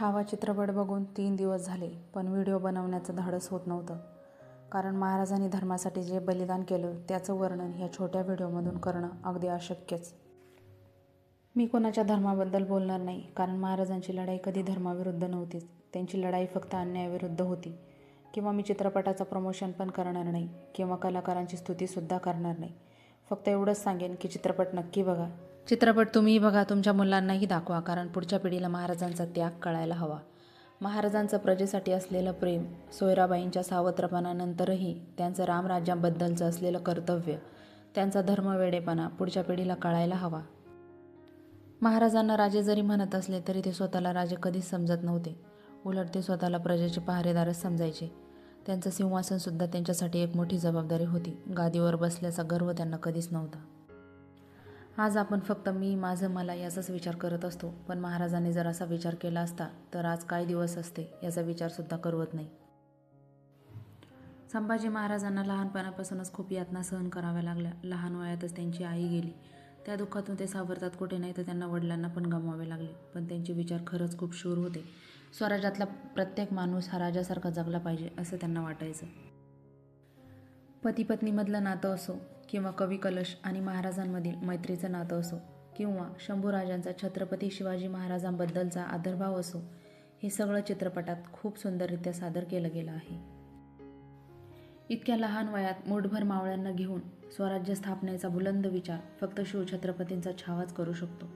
छावा चित्रपट बघून तीन दिवस झाले पण व्हिडिओ बनवण्याचं धाडस होत नव्हतं. कारण महाराजांनी धर्मासाठी जे बलिदान केलं त्याचं वर्णन ह्या छोट्या व्हिडिओमधून करणं अगदी अशक्यच. मी कोणाच्या धर्माबद्दल बोलणार नाही कारण महाराजांची लढाई कधी धर्माविरुद्ध नव्हतीच. त्यांची लढाई फक्त अन्यायाविरुद्ध होती. किंवा मी चित्रपटाचं प्रमोशन पण करणार नाही किंवा कलाकारांची स्तुतीसुद्धा करणार नाही. फक्त एवढंच सांगेन की चित्रपट नक्की बघा. चित्रपट तुम्हीही बघा तुमच्या मुलांनाही दाखवा कारण पुढच्या पिढीला महाराजांचा त्याग कळायला हवा. महाराजांचं प्रजेसाठी असलेलं प्रेम सोयराबाईंच्या सावत्रपणानंतरही त्यांचं रामराज्याबद्दलचं असलेलं कर्तव्य त्यांचा धर्मवेडेपणा पुढच्या पिढीला कळायला हवा. महाराजांना राजे जरी म्हणत असले तरी ते स्वतःला राजे कधीच समजत नव्हते. उलट ते स्वतःला प्रजेचे पहारेदारच समजायचे. त्यांचं सिंहासनसुद्धा त्यांच्यासाठी एक मोठी जबाबदारी होती. गादीवर बसल्याचा गर्व त्यांना कधीच नव्हता. आज आपण फक्त मी माझं मला याचाच विचार करत असतो. पण महाराजांनी जर असा विचार केला असता तर आज काय दिवस असते याचा विचारसुद्धा करवत नाही. संभाजी महाराजांना लहानपणापासूनच खूप यातना सहन कराव्या लागल्या. लहान वयातच त्यांची आई गेली. त्या दुःखातून ते सावरतात कुठे नाही तर त्यांना वडिलांना पण गमवावे लागले. पण त्यांचे विचार खरंच खूप शूर होते. स्वराज्यातला प्रत्येक माणूस हा राजासारखा जगला पाहिजे असं त्यांना वाटायचं. पती पत्नीमधलं नातं असो किंवा कवी कलश आणि महाराजांमधील मैत्रीचं नातं असो किंवा शंभूराजांचा छत्रपती शिवाजी महाराजांबद्दलचा आदरभाव असो हे सगळं चित्रपटात खूप सुंदररित्या सादर केलं गेलं आहे. इतक्या लहान वयात मोठभर मावळ्यांना घेऊन स्वराज्य स्थापनेचा बुलंद विचार फक्त शिवछत्रपतींचा छावाच करू शकतो.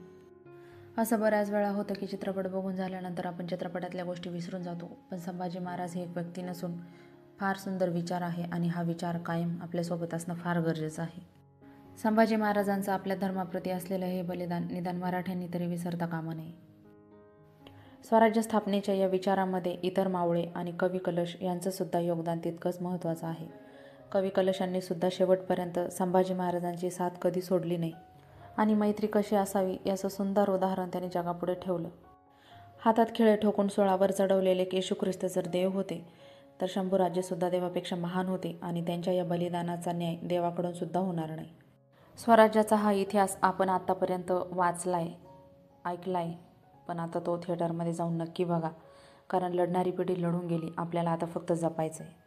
असं बऱ्याच वेळा होतं की चित्रपट बघून झाल्यानंतर आपण चित्रपटातल्या गोष्टी विसरून जातो पण संभाजी महाराज हे एक व्यक्ती नसून फार सुंदर विचार आहे आणि हा विचार कायम आपल्यासोबत असणं फार गरजेचं आहे. संभाजी महाराजांचं आपल्या धर्माप्रती असलेलं हे बलिदान निदान मराठ्यांनी तरी विसरता कामा नये. स्वराज्य स्थापनेच्या या विचारामध्ये इतर मावळे आणि कवी कलश यांचंसुद्धा योगदान तितकंच महत्त्वाचं आहे. कवी कलशांनी सुद्धा शेवटपर्यंत संभाजी महाराजांची साथ कधी सोडली नाही. आणि मैत्री कशी असावी याचं सुंदर उदाहरण त्यांनी जगापुढे ठेवलं. हातात खेळे ठोकून सोळावर चढवलेले येशू ख्रिस्त जर देव होते तर शंभू राज्यसुद्धा देवापेक्षा महान होते आणि त्यांच्या या बलिदानाचा न्याय देवाकडून सुद्धा होणार नाही. स्वराज्याचा हा इतिहास आपण आत्तापर्यंत वाचलाय ऐकलाय पण आता तो थिएटरमध्ये जाऊन नक्की बघा. कारण लढणारी पिढी लढून गेली आपल्याला आता फक्त जपायचं आहे